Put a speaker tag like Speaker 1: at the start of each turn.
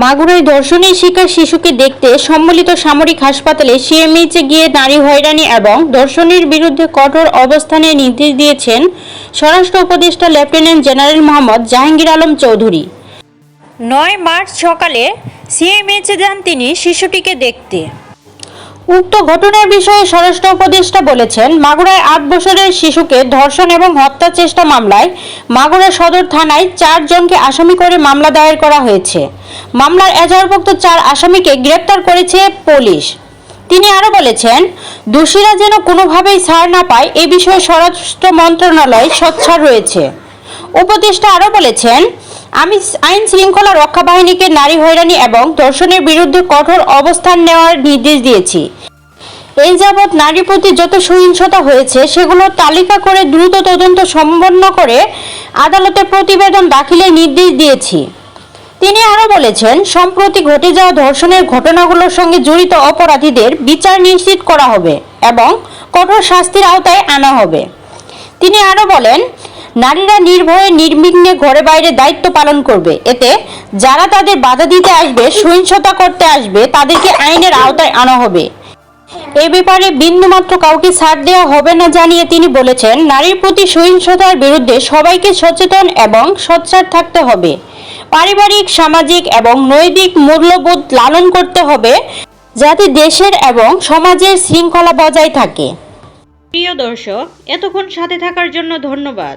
Speaker 1: মাগুরায় ধর্ষণের শিকার শিশুকে দেখতে সম্মিলিত সামরিক হাসপাতালে সিএমএইচে গিয়ে নারী হয়রানি এবং ধর্ষণের বিরুদ্ধে কঠোর অবস্থানের নির্দেশ দিয়েছেন স্বরাষ্ট্র উপদেষ্টা লেফটেন্যান্ট জেনারেল মোহাম্মদ জাহাঙ্গীর আলম চৌধুরী। নয় মার্চ সকালে সিএমএইচে যান তিনি শিশুটিকে দেখতে। উক্ত ঘটনার বিষয়ে স্বরাষ্ট্র উপদেষ্টা বলেছেন, মাগুরায় আট বছরের শিশুকে ধর্ষণ এবং হত্যা চেষ্টা মামলায় মাগুরা সদর থানায় চারজনকে আসামি করে মামলা দায়ের করা হয়েছে। মামলার এজাহারভুক্ত চার আসামিকে গ্রেপ্তার করেছে পুলিশ। তিনি আরও বলেছেন, দোষীরা যেন কোনোভাবেই ছাড় না পায় এ বিষয়ে স্বরাষ্ট্র মন্ত্রণালয় সোচ্চার রয়েছে। উপদেষ্টা আরও বলেছেন আমি আইন শৃঙ্খলা রক্ষা বাহিনীকে নারী হয়রানি এবং ধর্ষণের বিরুদ্ধে কঠোর অবস্থান নেওয়ার নির্দেশ দিয়েছি। এই যাবৎ নারীর প্রতি যত সহিংসতা হয়েছে, সেগুলোর তালিকা করে দ্রুত তদন্ত সম্পন্ন করে আদালতে প্রতিবেদন দাখিলের নির্দেশ দিয়েছি। তিনি আরও বলেছেন, সম্প্রতি ঘটে যাওয়া ধর্ষণের ঘটনাগুলোর সঙ্গে জড়িত অপরাধীদের বিচার নিশ্চিত করা হবে এবং কঠোর শাস্তির আওতায় আনা হবে। তিনি আরও বলেন নারীরা নির্ভয়ে নির্বিঘ্নে ঘরে বাইরে দায়িত্ব পালন করবে। এতে যারা তাদের বাধা দিতে আসবে, সহিংসতা করতে আসবে, তাদেরকে আইনের আওতায় আনা হবে। এ ব্যাপারে বিন্দুমাত্র কাউকে ছাড় দেওয়া হবে না জানিয়ে তিনি বলেছেন, নারীর প্রতি সহিংসতার বিরুদ্ধে সবাইকে সচেতন এবং সোচ্চার থাকতে হবে। পারিবারিক, সামাজিক এবং নৈতিক মূল্যবোধ লালন করতে হবে যাতে দেশের এবং সমাজের শৃঙ্খলা বজায় থাকে। প্রিয় দর্শক, এতক্ষণ সাথে থাকার জন্য ধন্যবাদ।